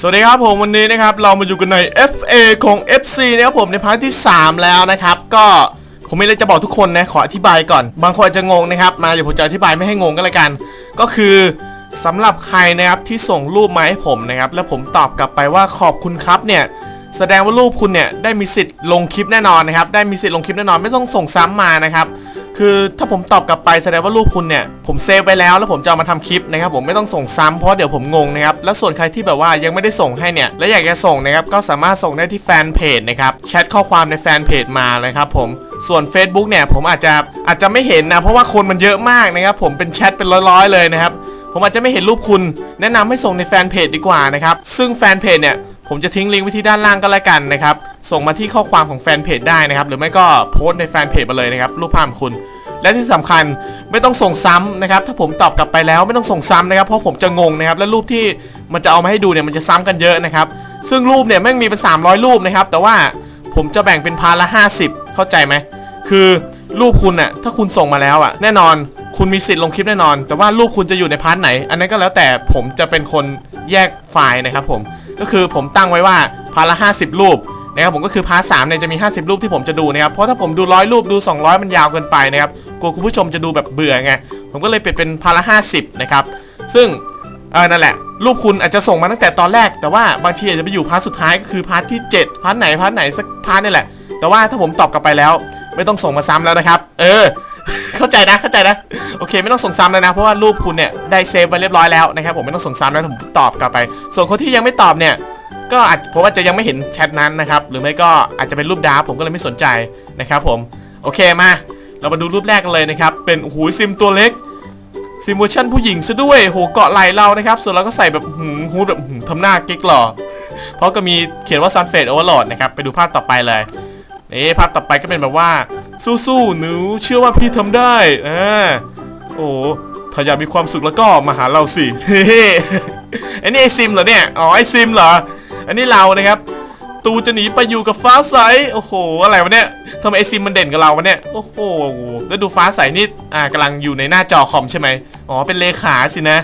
สวัสดีครับผมวันนี้นะครับเรามาอยู่กันใน FA ของ FC นะครับผมในพาร์ทที่ 3 แล้วนะครับ ก็ผมไม่เลยจะบอกทุกคนนะขออธิบายก่อน บางคนอาจจะงงนะครับ มาเดี๋ยวผมจะอธิบายไม่ให้งงกันเลยกัน ก็คือสำหรับใครนะครับที่ส่งรูปมาให้ผมนะครับ แล้วผมตอบกลับไปว่าขอบคุณครับเนี่ยแสดงว่ารูปคุณเนี่ยได้มีสิทธิ์ลงคลิปแน่นอนนะครับได้มีสิทธิ์ลงคลิปแน่นอนไม่ต้องส่งซ้ำมานะครับ คือถ้าผมตอบกลับไปแสดงว่ารูปคุณเนี่ยผมเซฟไว้แล้วแล้วผมจะเอามาทำคลิปนะครับผมไม่ต้องส่งซ้ำเพราะเดี๋ยวผมงงนะครับแล้วส่วนใครที่แบบว่ายังไม่ได้ส่งให้เนี่ยและอยากจะส่งนะครับก็สามารถส่งได้ที่แฟนเพจนะครับแชทข้อความในแฟนเพจมาเลยครับผมส่วน Facebook เนี่ยผมอาจจะอาจจะไม่เห็นนะเพราะว่าคนมันเยอะมากนะครับผมเป็นแชทเป็นร้อยๆเลยนะครับผมอาจจะไม่เห็นรูปคุณ แนะนำให้ส่งในแฟนเพจดีกว่านะครับซึ่งแฟนเพจเนี่ยผมจะทิ้งลิงก์ไว้ที่ด้านล่างก็แล้วกันนะครับ ส่งมาที่ข้อความของแฟนเพจได้นะครับ หรือไม่ก็โพสต์ในแฟนเพจมาเลยนะครับ รูปภาพของคุณ และที่สำคัญไม่ต้องส่งซ้ำนะครับถ้าผมตอบกลับไปแล้วไม่ต้องส่งซ้ำนะครับเพราะผมจะงงนะครับและรูปที่มันจะเอามาให้ดูเนี่ยมันจะซ้ำกันเยอะนะครับซึ่งรูปเนี่ยแม่งมีเป็น 300 รูปนะครับแต่ว่าผมจะแบ่งเป็นพาร์ทละ 50 เข้าใจไหมคือรูปคุณน่ะถ้าคุณส่งมาแล้วอะแน่นอนคุณมีสิทธิ์ลงคลิปแน่นอน แต่ว่ารูปคุณจะอยู่ในพาร์ทไหน อันนั้นก็แล้วแต่ผมจะเป็นคนแยกไฟล์นะครับผมก็คือผมตั้งไว้ว่าพาร์ทละ 50 รูปนะครับผมก็คือพาร์ทสามเนี่ยจะมี 50 รูปที่ผมจะดูนะครับเพราะถ้าผมดูร้อยรูปดู 200 มันยาวเกินไปนะครับ กลัวคุณผู้ชมจะดูแบบเบื่อไงผมก็เลยเปลี่ยนเป็นพาร์ทละ50นะครับซึ่งเออนั่นแหละรูปคุณอาจจะส่งมาตั้งแต่ตอนแรก แต่ว่าบางทีอาจจะไปอยู่พาร์ทสุดท้ายก็คือพาร์ทที่ 7 พาร์ทไหนพาร์ทไหนสักพาร์ทนี่แหละ แต่ว่าถ้าผมตอบกลับไปแล้ว ไม่ต้องส่งมาซ้ำแล้วนะครับ เออ เข้าใจนะเข้าใจนะโอเค ไม่ต้องส่งซ้ำแล้วนะเพราะว่ารูปคุณเนี่ยได้เซฟไว้เรียบร้อยแล้วนะครับผมไม่ต้องส่งซ้ำแล้วผมตอบกลับไป ส่วนคนที่ยังไม่ตอบเนี่ยก็อาจผมอาจจะยังไม่เห็นแชทนั้นนะครับหรือไม่ก็อาจจะเป็นรูปดาร์ผมก็เลยไม่สนใจนะครับผมโอเคมา เรามาดูรูปแรกกันเลยนะครับ เป็นหูซิมตัวเล็กซิมเวอร์ชันผู้หญิงซะด้วยโหเกาะไหล่เรานะครับ ส่วนเราก็ใส่แบบหืมฮูแบบหืมทำหน้าเก๊กหล่อเพราะก็มีเขียนว่า Sunfade Overload นะครับ ไปดูภาพต่อไปเลยนี่ภาพต่อไปก็เป็นแบบว่า สู้ๆหนูเชื่อว่าพี่ทำได้อ่าโอ้ถ้าอยากมีความสุขแล้วก็มาหาเราสิเฮ้อันนี้ไอซิมเหรอเนี่ย อ๋อไอซิมเหรอ อันนี้เรานะครับ ตูจะหนีไปอยู่กับฟ้าใส โอ้โห อะไรวะเนี่ยทำไมไอซิมมันเด่นกับเราวะเนี่ย โอ้โห แล้วดูฟ้าใสนี่อ่ากำลังอยู่ในหน้าจอคอมใช่ไหมอ๋อ เป็นเลขาสินะ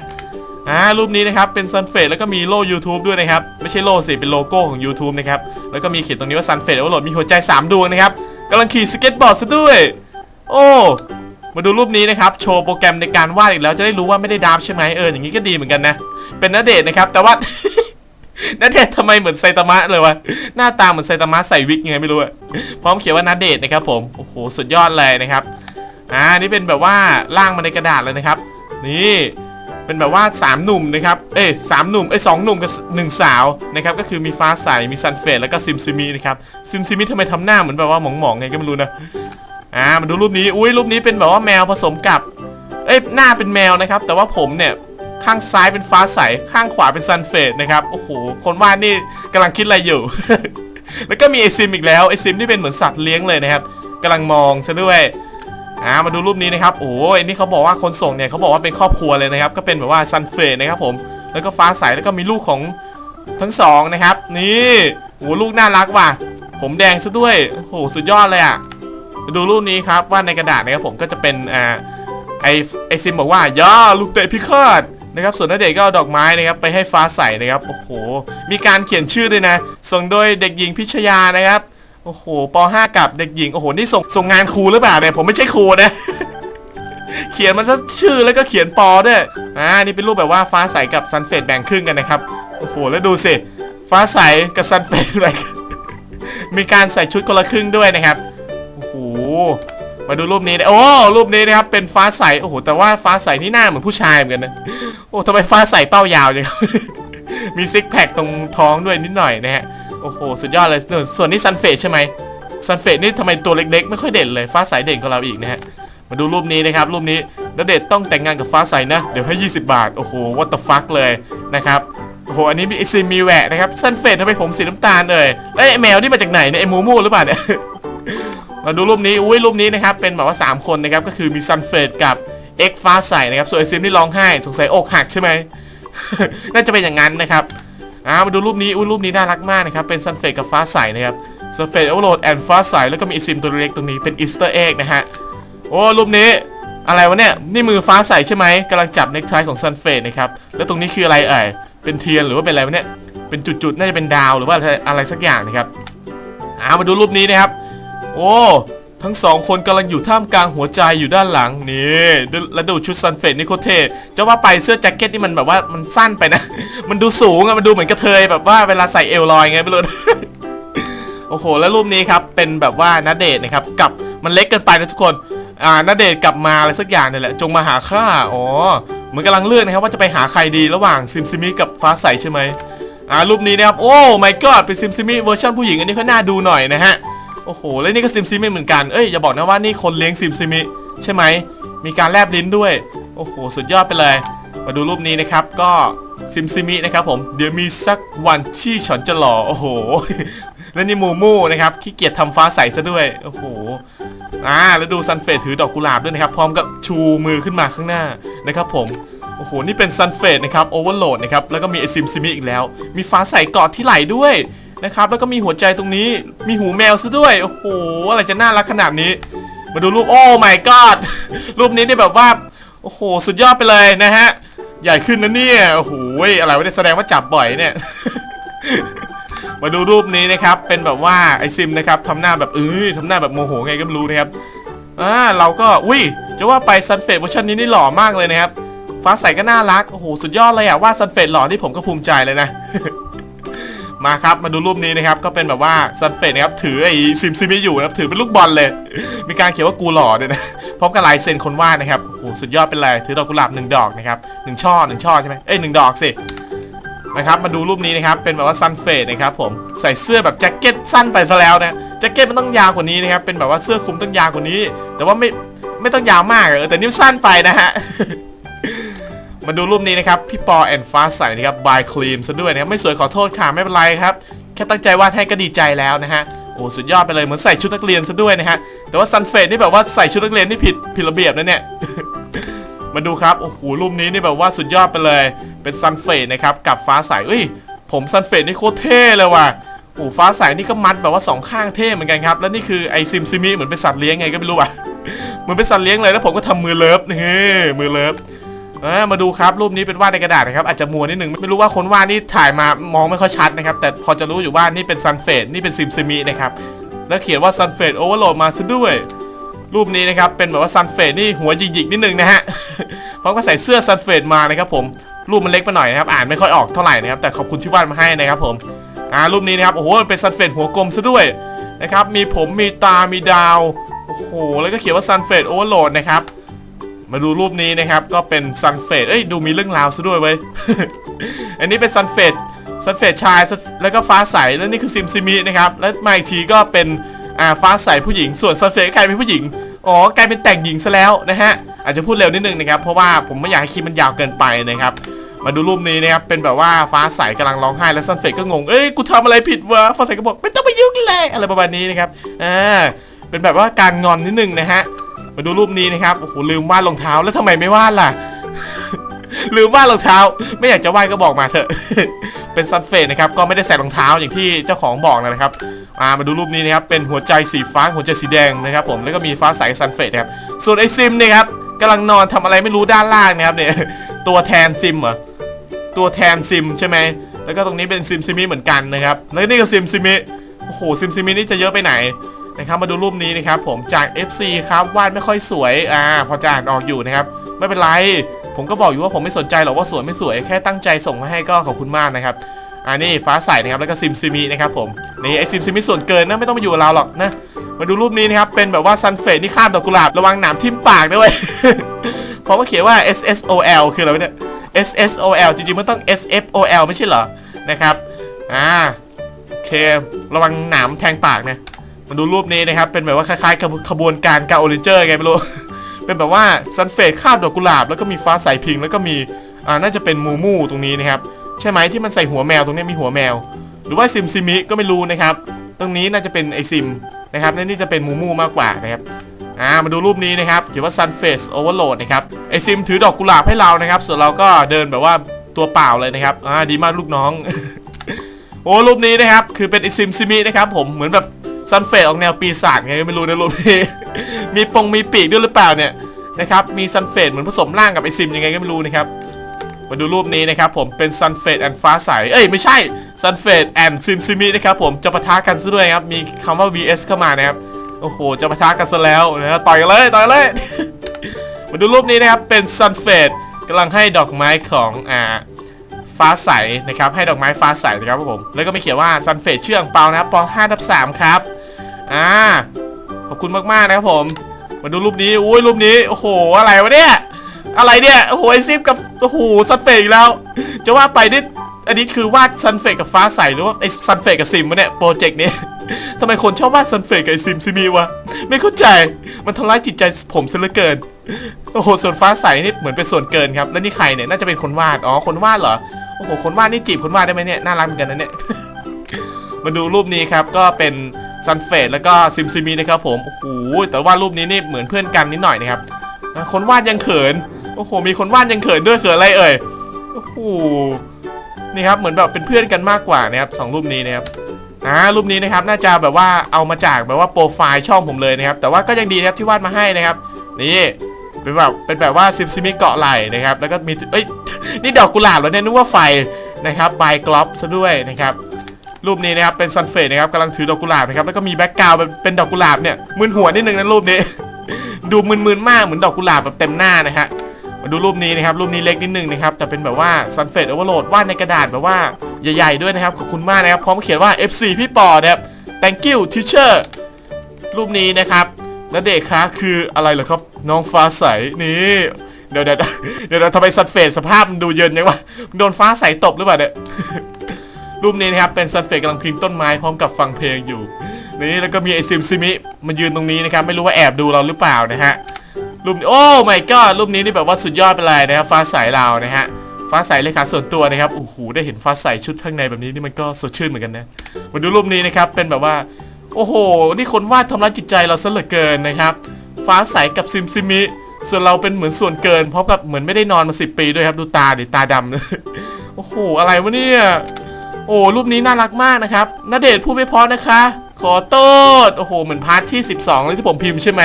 อ่า รูปนี้นะครับ เป็นซันเฟ e แล้วก็มีโล่ YouTube ด้วยนะครับ ไม่ใช่โล่สิ เป็นโลโก้ของ YouTube นะครับ แล้วก็มีเขียนตรงนี้ว่าซันเฟ e โอโหลดมีหัวใจ 3 ดวงนะครับกำลังขี่สเก็ตบอร์ดซะด้วย โอ้มาดูรูปนี้นะครับ โชว์โปรแกรมในการวาดอีกแล้วจะได้รู้ว่าไม่ได้ดราฟใช่ไหมเอออย่างนี้ก็ดีเหมือนกันนะ เป็นนเดชน์นะครับแต่ว่า นาเดชน์ทำไมเหมือนไซตามะเลยวะ หน้าตาเหมือนไซตามะใส่วิกยังไงไม่รู้อะพร้อมเขียนว่านาเดชน์นะครับผม โอ้โห สุดยอดเลยนะครับ อ่า นี่เป็นแบบว่าล่างมาในกระดาษเลยนะครับ นี่ เป็นแบบว่าสามหนุ่มนะครับ เอ้ยสามหนุ่ม เอ้ยสองหนุ่มกับหนึ่งสาวนะครับ ก็คือมีฟ้าใส มีซันเฟดแล้วก็ซิมซิมินะครับ ซิมซิมิทำไมทำหน้าเหมือนแบบว่าหมองๆไงก็ไม่รู้นะ อ่า มาดูรูปนี้ อุ้ยรูปนี้เป็นแบบว่าแมวผสมกับ เอ้ย หน้าเป็นแมวนะครับ แต่ว่าผมเนี่ย ข้างซ้ายเป็นฟ้าใส ข้างขวาเป็นซันเฟดนะครับ โอ้โห คนวาดนี่กำลังคิดอะไรอยู่ แล้วก็มีไอซิมอีกแล้วไอซิมที่เป็นเหมือนสัตว์เลี้ยงเลยนะครับกำลังมองซะด้วยอ่ามาดูรูปนี้นะครับโอ้ยนี่เขาบอกว่าคนส่งเนี่ยเขาบอกว่าเป็นครอบครัวเลยนะครับ ก็เป็นแบบว่าซันเฟดนะครับผมแล้วก็ฟ้าใสแล้วก็มีลูกของทั้งสองนะครับ นี่โอ้ลูกน่ารักว่ะ ผมแดงซะด้วยโอ้โหสุดยอดเลยอะดูรูปนี้ครับว่าในกระดาษนะครับผมก็จะเป็นอ่าไอไอซิมบอกว่าย่าลูกเตะพิฆาต นะครับส่วนนัเด็กก็เอาดอกไม้นะครับไปให้ฟ้าใสนะครับโอ้โห มีการเขียนชื่อด้วยนะ ส่งโดยเด็กหญิงพิชยานะครับโอ้โหป .5 กับเด็กหญิงโอ้โหนี่ส่งส่งงานครูหรือเปล่าเนี่ยผมไม่ใช่ครูนะเขียนมันซะชื่อแล้วก็เขียนปอด้วยอ่านี่เป็นรูปแบบว่าฟ้าใสกับซันเฟดแบ่งครึ่งกันนะครับโอ้โหแล้วดูสิฟ้าใสกับซันเฟดแบ่งมีการใส่ชุดคนละครึ่งด้วยนะครับโอ้โห มาดูรูปนี้นะโอ้รูปนี้นะครับเป็นฟ้าใสโอ้โหแต่ว่าฟ้าใสนี่หน้าเหมือนผู้ชายเหมือนกันนะโอ้ทำไมฟ้าใสเป้ายาวจังมีซิกแพคตรงท้องด้วยนิดหน่อยนะฮะโอ้โหสุดยอดเลยส่วนนี้ซันเฟดใช่ไหมซันเฟดนี่ทำไมตัวเล็กๆ ไม่ค่อยเด่นเลยฟ้าใสเด่นกว่าเราอีกนะฮะมาดูรูปนี้นะครับรูปนี้ณเดชน์ต้องแต่งงานกับฟ้าใสนะ เดี๋ยวให้ 20 บาท โอ้โห what the fuck เลยนะครับโอ้โหอันนี้มีไอซิมมีแหวะนะครับซันเฟดทำไมผมสีน้ำตาลเลยแล้วไอแมวนี่มาจากไหนเนี่ยไอมูมูหรือเปล่าเนี่ย มาดูรูปนี้ อุ้ยรูปนี้นะครับ เป็นแบบว่า 3 คนนะครับ ก็คือมีซันเฟดกับเอ็กฟ้าใสนะครับ ส่วนไอซิมที่ร้องไห้ สงสัยอกหักใช่ไหม น่าจะเป็นอย่างนั้นนะครับอ่ามาดูรูปนี้ อุ้ยรูปนี้น่ารักมากนะครับ เป็นซันเฟดกับฟ้าใสนะครับ ซันเฟดโอเวอร์โหลดแอนด์ฟ้าใสแล้วก็มีไอซิมตัวเล็กตรงนี้ เป็นอีสเตอร์เอ็กนะฮะ โอ้รูปนี้ อะไรวะเนี่ย นี่มือฟ้าใสใช่ไหมกำลังจับเน็กไทของซันเฟดนะครับ แล้วตรงนี้คืออะไรเอ่ย เป็นเทียนหรือว่าเป็นอะไรวะเนี่ย เป็นจุดๆ น่าจะเป็นดาวหรือว่าอะไรสักอย่างนะครับอ่ามาดูรูปนี้นะครับ โอ้ทั้งสองคนกำลังอยู่ท่ามกลางหัวใจอยู่ด้านหลังนี่แล้วดูชุดซันเฟดนี่โคตรเท่จะว่าไปเสื้อแจ็คเก็ตนี่มันแบบว่ามันสั้นไปนะ มันดูสูงอะมันดูเหมือนกระเทยแบบว่าเวลาใส่เอวลอยไงไม่รู้โอ้โห แล้วรูปนี้ครับเป็นแบบว่านาเดทนะครับกับมันเล็กเกินไปนะทุกคนอ่านาเดทกลับมาอะไรสักอย่างนี่แหละจงมาหาข้าอ๋อเหมือนกำลังเลือกนะครับว่าจะไปหาใครดีระหว่างซิมซิมิกับฟ้าใสใช่ไหมอ่ารูปนี้นะครับโอ้ my god เป็นซิมซิมิเวอร์ชันผู้หญิงอันนี้ก็น่าดูหน่อยนะฮะ โอ้โหแล้วนี่ก็ซิมซิมิเหมือนกันเอ้ยอย่าบอกนะว่านี่คนเลี้ยงซิมซิมิใช่ไหมมีการแลบลิ้นด้วย โอ้โห สุดยอดไปเลย มาดูรูปนี้นะครับก็ซิมซิมินะครับผมเดี๋ยวมีสักวันที่ฉันจะหล่อโอ้โหแล้วนี่มูมูนะครับขี้เกียจทำฟ้าใสซะด้วยโอ้โหอ่าแล้วดูซันเฟดถือดอกกุหลาบด้วยนะครับพร้อมกับชูมือขึ้นมาข้างหน้านะครับผมโอ้โหนี่เป็นซันเฟดนะครับโอเวอร์โหลดนะครับแล้วก็มีไอซิมซิมิอีกแล้ว มีฟ้าใสเกาะที่ไหลด้วย นะครับ แล้วก็มีหัวใจตรงนี้ มีหูแมวซะด้วย โอ้โห อะไรจะน่ารักขนาดนี้ มาดูรูป โอ้ my god รูปนี้เนี่ยแบบว่า โอ้โห สุดยอดไปเลยนะฮะ ใหญ่ขึ้นนะเนี่ย โอ้โห อะไรวะเนี่ยแสดงว่าจับบ่อยเนี่ย มาดูรูปนี้นะครับ เป็นแบบว่าไอซิมนะครับทำหน้าแบบเออทำหน้าแบบโมโหไงก็ไม่รู้นะครับ อ่า เราก็ อุ้ย จะว่าไปซันเฟดเวอร์ชันนี้นี่หล่อมากเลยนะครับ ฟ้าใสก็น่ารัก โอ้โห สุดยอดเลยอะว่าซันเฟดหล่อที่ผมก็ภูมิใจเลยนะ มาครับมาดูรูปนี้นะครับก็เป็นแบบว่าซันเฟดนะครับถือไอซิมซิมิอยู่นะครับถือเป็นลูกบอลเลย มีการเขียนว่ากูหล่อด้วยนะพร้อมกับลายเซ็นคนวาดนะครับโอ้สุดยอดเป็นเลยถือดอกกุหลาบหนึ่งดอกนะครับหนึ่งช่อหนึ่งช่อใช่ไหมเอ้ยหนึ่งดอกสินะครับมาดูรูปนี้นะครับเป็นแบบว่าซันเฟดนะครับผมใส่เสื้อแบบแจ็คเก็ตสั้นไปซะแล้วนะแจ็คเก็ตมันต้องยาวกว่านี้นะครับเป็นแบบว่าเสื้อคลุมต้องยาวกว่านี้ แต่ว่าไม่ไม่ต้องยาวมากเออแต่นี่สั้นไปนะฮะ มาดูรูปนี้นะครับ พี่ปอแอนฟ้าใสนะครับบายครีมซะด้วยนะครับ ไม่สวยขอโทษค่ะ ไม่เป็นไรครับ แค่ตั้งใจวาดให้ก็ดีใจแล้วนะฮะ โอ้สุดยอดไปเลยเหมือนใส่ชุดนักเรียนซะด้วยนะฮะ แต่ว่าซันเฟดนี่แบบว่าใส่ชุดนักเรียนนี่ผิดผิดระเบียบนะเนี่ย มาดูครับ โอ้โหรูปนี้นี่แบบว่าสุดยอดไปเลย เป็นซันเฟดนะครับกับฟ้าใสเอ้ย ผมซันเฟดนี่โคตรเท่เลยว่ะโอ้ฟ้าใสนี่ก็มัดแบบว่าสองข้างเท่เหมือนกันครับ แล้วนี่คือไอซิมซิมิเหมือนเป็นสัตว์เลี้ยงไงก็ไม่รู้ว่ะ เหมือนเป็นสัตว์เลี้ยงเลยแล้วผมก็ทำมือเลิฟนี่มือเลิฟ อ่ามาดูครับรูปนี้เป็นวาดในกระดาษนะครับอาจจะมัวนิดนึงไม่รู้ว่าคนวาดนี่ถ่ายมามองไม่ค่อยชัดนะครับ แต่พอจะรู้อยู่ว่านี่เป็นซันเฟดนี่เป็นซิมซิมินะครับแล้วเขียนว่าซันเฟดโอเวอร์โหลดมาซะด้วย รูปนี้นะครับเป็นแบบว่าซันเฟดนี่หัวหยิกๆนิดนึงนะฮะพร้อมกับใส่เสื้อซันเฟดมานะครับผมรูปมันเล็กไปหน่อยนะครับอ่านไม่ค่อยออกเท่าไหร่นะครับแต่ขอบคุณที่วาดมาให้นะครับผมอ่ารูปนี้นะครับโอ้โหเป็นซันเฟดหัวกลมซะด้วยนะครับมีผมมีตามีดาวโอ้โหแล้วก็เขียนว่าซันเฟดโอเวอร์โหลดนะครับ มาดูรูปนี้นะครับก็เป็นซันเฟดเอ้ยดูมีเรื่องราวซะด้วยเว้ย อันนี้เป็นซันเฟดซันเฟดชาย แล้วก็ฟ้าใส แล้วนี่คือซิมซิมินะครับ แล้วมาอีกทีก็เป็นอ่าฟ้าใสผู้หญิง ส่วนซันเฟดกลายเป็นผู้หญิง อ๋อกลายเป็นแต่งหญิงซะแล้วนะฮะ อาจจะพูดเร็วนิดนึงนะครับ เพราะว่าผมไม่อยากให้คลิปมันยาวเกินไปนะครับ มาดูรูปนี้นะครับ เป็นแบบว่าฟ้าใสกำลังร้องไห้ แล้วซันเฟกก็งง เอ้ย กูทำอะไรผิดวะ ฟ้าใสก็บอกไม่ต้องไปยุ่งเลย อะไรประมาณนี้นะครับ อ่า เป็นแบบว่าการงอนนิดนึงนะฮะ มาดูรูปนี้นะครับโอ้โหลืมวาดรองเท้าแล้วทำไมไม่วาดล่ะ ลืมวาดรองเท้า ไม่อยากจะวาดก็บอกมาเถอะ เป็นซันเฟกนะครับก็ไม่ได้ใส่รองเท้าอย่างที่เจ้าของบอกนะครับอ่ามาดูรูปนี้นะครับเป็นหัวใจสีฟ้าหัวใจสีแดงนะครับ ผมแล้วก็มีฟ้าใสซันเฟกนะครับส่วนไอซิมเนี่ยครับกำลังนอนทำอะไรไม่รู้ด้านล่างนะครับเนี่ยตัวแทนซิมเหรอตัวแทนซิมใช่ไหมแล้วก็ตรงนี้เป็นซิมซิมิเหมือนกันนะครับแล้วนี่ก็ซิมซิมิโอ้โหซิมซิมินี่จะเยอะไปไหน นะครับมาดูรูปนี้นะครับผมจาก FC ครับวาดไม่ค่อยสวยอ่าพอจะอ่านออกอยู่นะครับไม่เป็นไร ผมก็บอกอยู่ว่าผมไม่สนใจหรอกว่าสวยไม่สวยแค่ตั้งใจส่งมาให้ก็ขอบคุณมากนะครับอ่านี่ฟ้าใสนะครับแล้วก็ซิมซิมินะครับผมนี่ไอซิมซิมิส่วนเกินนะไม่ต้องมาอยู่กับเราหรอกนะมาดูรูปนี้นะครับเป็นแบบว่าซันเฟดนี่ข้ามดอกกุหลาบระวังหนามทิ่มปากด้วยเพราะว่าเขียนว่า S S O L คืออะไรเนี่ย S S O L จริงๆมันต้อง S F O L ไม่ใช่เหรอนะครับอ่าโอเคระวังหนามแทงปากนะ มาดูรูปนี้นะครับ เป็นแบบว่าคล้ายๆขบขบวนการกาโอเรนเจอร์ไงไม่รู้ เป็นแบบว่าซันเฟดคาบดอกกุหลาบ แล้วก็มีฟ้าใสพิง แล้วก็มี อ่า น่าจะเป็นมูมูตรงนี้นะครับ ใช่ไหมที่มันใส่หัวแมวตรงนี้มีหัวแมว หรือว่าซิมซิมิก็ไม่รู้นะครับ ตรงนี้น่าจะเป็นไอซิมนะครับและนี่จะเป็นมูมูมากกว่านะครับ อ่า มาดูรูปนี้นะครับเขียนว่า Sunface Overload นะครับ ไอซิมถือดอกกุหลาบให้เรานะครับ ส่วนเราก็เดินแบบว่าตัวเปล่าเลยนะครับ อ่า ดีมากลูกน้องโอ้รูปนี้นะครับ คือเป็นไอซิมซิมินะครับผม เหมือนแบบ ซันเฟดออกแนวปีศาจไงไม่รู้ในรูปนี้ มีปงมีปีกด้วยหรือเปล่าเนี่ยนะครับมีซันเฟดเหมือนผสมร่างกับไอซิมยังไงก็ไม่รู้นะครับมาดูรูปนี้นะครับผมเป็นซันเฟดแอนฟ้าใสเอ้ยไม่ใช่ Sunfade and SimSimi นะครับผมจะปะทะกันซะด้วยครับมีคำว่า VS เข้ามานะครับโอ้โหจะปะทะกันซะแล้วนะต่อยกันเลยต่อยเลยมาดูรูปนี้นะครับเป็น Sunfade กำลังให้ดอกไม้ของอ่าฟ้าใสนะครับให้ดอกไม้ฟ้าใสนะครับผมแล้วก็ไม่เขียนว่า Sunfade เชื่องเปล่านะครับป 5 ทับ3ครับ อ่า ขอบคุณมากๆนะครับผม มาดูรูปนี้ อุ้ยรูปนี้ โอ้โห อะไรวะเนี่ย อะไรเนี่ย โอ้โหไอซิฟกับ โอ้โห ซันเฟกอีกแล้ว จะว่าไปนี่ อันนี้คือวาดซันเฟกกับฟ้าใสหรือว่าไอซันเฟกกับซิมวะเนี่ย โปรเจกต์นี้ ทำไมคนชอบวาดซันเฟกกับไอซิมซิมีวะ ไม่เข้าใจ มันทำร้ายจิตใจผมซะเหลือเกิน โอ้โห ส่วนฟ้าใสนี่เหมือนเป็นส่วนเกินครับ แล้วนี่ใครเนี่ย น่าจะเป็นคนวาด อ๋อ คนวาดเหรอ โอ้โห คนวาดนี่จีบคนวาดได้ไหมเนี่ย น่ารักเหมือนกันนะเนี่ย มาดูรูปนี้ครับ ก็เป็น ซันเฟดแล้วก็ซิมซิมีนะครับผมโอ้โหแต่ว่ารูปนี้นี่เหมือนเพื่อนกันนิดหน่อยนะครับคนวาดยังเขินโอ้โหมีคนวาดยังเขินด้วยเขินอะไรเอ่ยโอ้โหนี่ครับเหมือนแบบเป็นเพื่อนกันมากกว่านะครับสองรูปนี้นะครับอ่ารูปนี้นะครับน่าจะแบบว่าเอามาจากแบบว่าโปรไฟล์ช่องผมเลยนะครับแต่ว่าก็ยังดีนะครับที่วาดมาให้นะครับนี่เป็นแบบเป็นแบบว่าซิมซิมิเกาะไหล่นะครับแล้วก็มีเอ้ยนี่ดอกกุหลาบแล้วเนี่ยนึกว่าไฟนะครับใบกลอปซะด้วยนะครับ รูปนี้นะครับเป็นซันเฟดนะครับกำลังถือดอกกุหลาบนะครับแล้วก็มีแบ็กกราวด์เป็นดอกกุหลาบเนี่ยมึนหัวนิดนึงนะรูปนี้ ดูมึนๆมากเหมือนดอกกุหลาบแบบเต็มหน้านะฮะมาดูรูปนี้นะครับรูปนี้เล็กนิดนึงนะครับแต่เป็นแบบว่าซันเฟดโอเวอร์โหลดวาดในกระดาษแบบว่าใหญ่ ๆด้วยนะครับขอบคุณมากนะครับพร้อมเขียนว่า FC พี่ปอนะครับ thank you teacher รูปนี้นะครับแล้วเด็กคะคืออะไรเหรอครับน้องฟ้าใสนี่เดี๋ยวเดี๋ยวเดี๋ยวเดี๋ยวทำไมซันเฟดสภาพมันดูเยินยังวะโดนฟ้าใสตบหรือเปล่าเนี่ย รูปนี้นะครับเป็นซันเฟกกำลังพิงต้นไม้พร้อมกับฟังเพลงอยู่ นี่แล้วก็มีไอซิมซิมิมายืนตรงนี้นะครับไม่รู้ว่าแอบดูเราหรือเปล่านะฮะรูปโอ้ไม่ก็รูปนี้นี่แบบว่าสุดยอดไปเลยนะครับฟ้าใสเรานะฮะฟ้าใสเลขาส่วนตัวนะครับโอ้โหได้เห็นฟ้าใสชุดข้างในแบบนี้นี่มันก็สดชื่นเหมือนกันนะมาดูรูปนี้นะครับเป็นแบบว่าโอ้โห นี่คนวาดทำร้ายจิตใจเราซะเหลือเกินนะครับ ฟ้าใสกับซิมซิมิ ส่วนเราเป็นเหมือนส่วนเกิน เพราะกับเหมือนไม่ได้นอนมาสิปีด้วยครับ ดูตาดิตาดำโอ้โห อะไรวะเนี่ย โอ้รูปนี้น่ารักมากนะครับณเดชพูดไม่พอนะคะ ขอโทษโอ้โหเหมือนพาร์ทที่ 12เลยที่ผมพิมพ์ใช่ไหม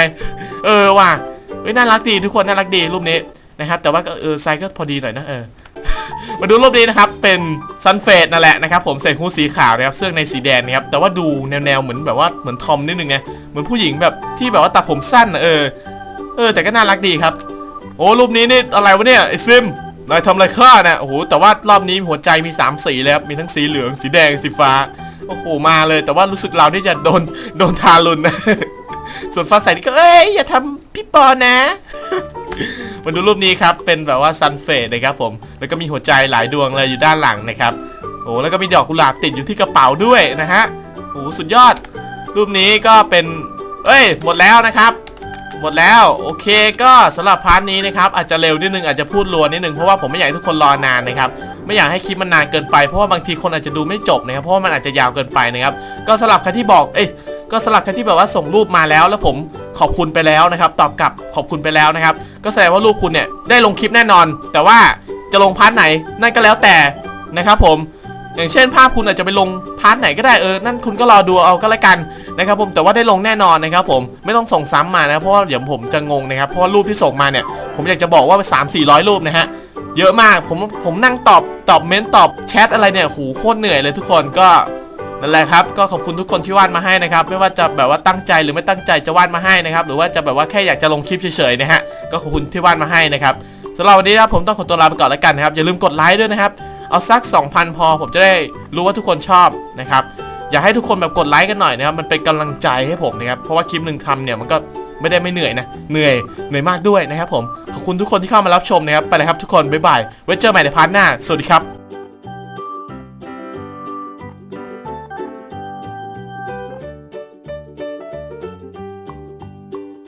เออว่ะเฮ้ยน่ารักดีทุกคนน่ารักดีรูปนี้นะครับแต่ว่าเออไซส์ก็พอดีหน่อยนะเออมาดูรูปนี้นะครับ เป็นซันเฟดนั่นแหละนะครับ ผมใส่หูสีขาวนะครับเสื้อในสีแดงนะครับ แต่ว่าดูแนวๆเหมือนแบบว่าเหมือนทอมนิดนึงไงเหมือนผู้หญิงแบบที่แบบว่าตัดผมสั้นเออ เออ แต่ก็น่ารักดีครับ โอ้รูปนี้นี่อะไรวะเนี่ยไอซิม นายทำอะไรข้าเนี่ยโอ้โหแต่ว่ารอบนี้หัวใจมี 3 สีเลยครับมีทั้งสีเหลืองสีแดงสีฟ้าโอ้โหมาเลย แต่ว่ารู้สึกเราที่จะโดนโดนทารุณนะส่วนฟ้าใสนี่ก็เอ้ยอย่าทำพี่ปอนะ มาดูรูปนี้ครับเป็นแบบว่าซันเฟดนะครับผมแล้วก็มีหัวใจหลายดวงเลยอยู่ด้านหลังนะครับโอ้แล้วก็มีดอกกุหลาบติดอยู่ที่กระเป๋าด้วยนะฮะโอ้สุดยอด รูปนี้ก็เป็นเอ้ยหมดแล้วนะครับ หมดแล้ว โอเคก็สำหรับพาร์ทนี้นะครับอาจจะเร็วนิดนึงอาจจะพูดรัวนิดนึงเพราะว่าผมไม่อยากให้ทุกคนรอนานนะครับไม่อยากให้คลิปมันนานเกินไปเพราะว่าบางทีคนอาจจะดูไม่จบนะครับเพราะว่ามันอาจจะยาวเกินไปนะครับก็สำหรับใครที่บอกเอ้ยก็สำหรับใครที่แบบว่าส่งรูปมาแล้ว แล้วผมขอบคุณไปแล้วนะครับ ตอบกลับขอบคุณไปแล้วนะครับ ก็แสดงว่ารูปคุณเนี่ยได้ลงคลิปแน่นอน แต่ว่าจะลงพาร์ทไหนนั่นก็แล้วแต่นะครับผม อย่างเช่นภาพคุณอาจจะไปลงพาร์ทไหนก็ได้เออ นั่นคุณก็รอดูเอาก็แล้วกันนะครับผม แต่ว่าได้ลงแน่นอนนะครับผมไม่ต้องส่งซ้ำมานะเพราะว่าเดี๋ยวผมจะงงนะครับเพราะว่ารูปที่ส่งมาเนี่ยผมอยากจะบอกว่า3 4 0 0 รูปนะฮะเยอะมากผมผมนั่งตอบตอบเมนต์ตอบแชทอะไรเนี่ยโหโคตรเหนื่อยเลยทุกคนก็นั่นแหละครับก็ขอบคุณทุกคนที่วาดมาให้นะครับไม่ว่าจะแบบว่าตั้งใจหรือไม่ตั้งใจจะวาดมาให้นะครับหรือว่าจะแบบว่าแค่อยากจะลงคลิปเฉยๆนะฮะก็ขอบคุณที่วาดมาให้นะครับสำหรับวันนี้นะผมต้องขอตัวลาไปก่อนแล้วกันนะครับอย่าลืมกดไลค์ด้วยนะครับ เอาสัก 2,000 พอ ผมจะได้รู้ว่าทุกคนชอบนะครับ อยากให้ทุกคนแบบกดไลค์กันหน่อยนะครับ มันเป็นกำลังใจให้ผมนะครับ เพราะว่าคลิปหนึ่งทำเนี่ยมันก็ไม่ได้ไม่เหนื่อยนะ เหนื่อย เหนื่อยมากด้วยนะครับผม ขอบคุณทุกคนที่เข้ามารับชมนะครับ ไปเลยครับทุกคน บ๊ายบาย ไว้เจอใหม่ในพาร์ทหน้า สวัสดีครับ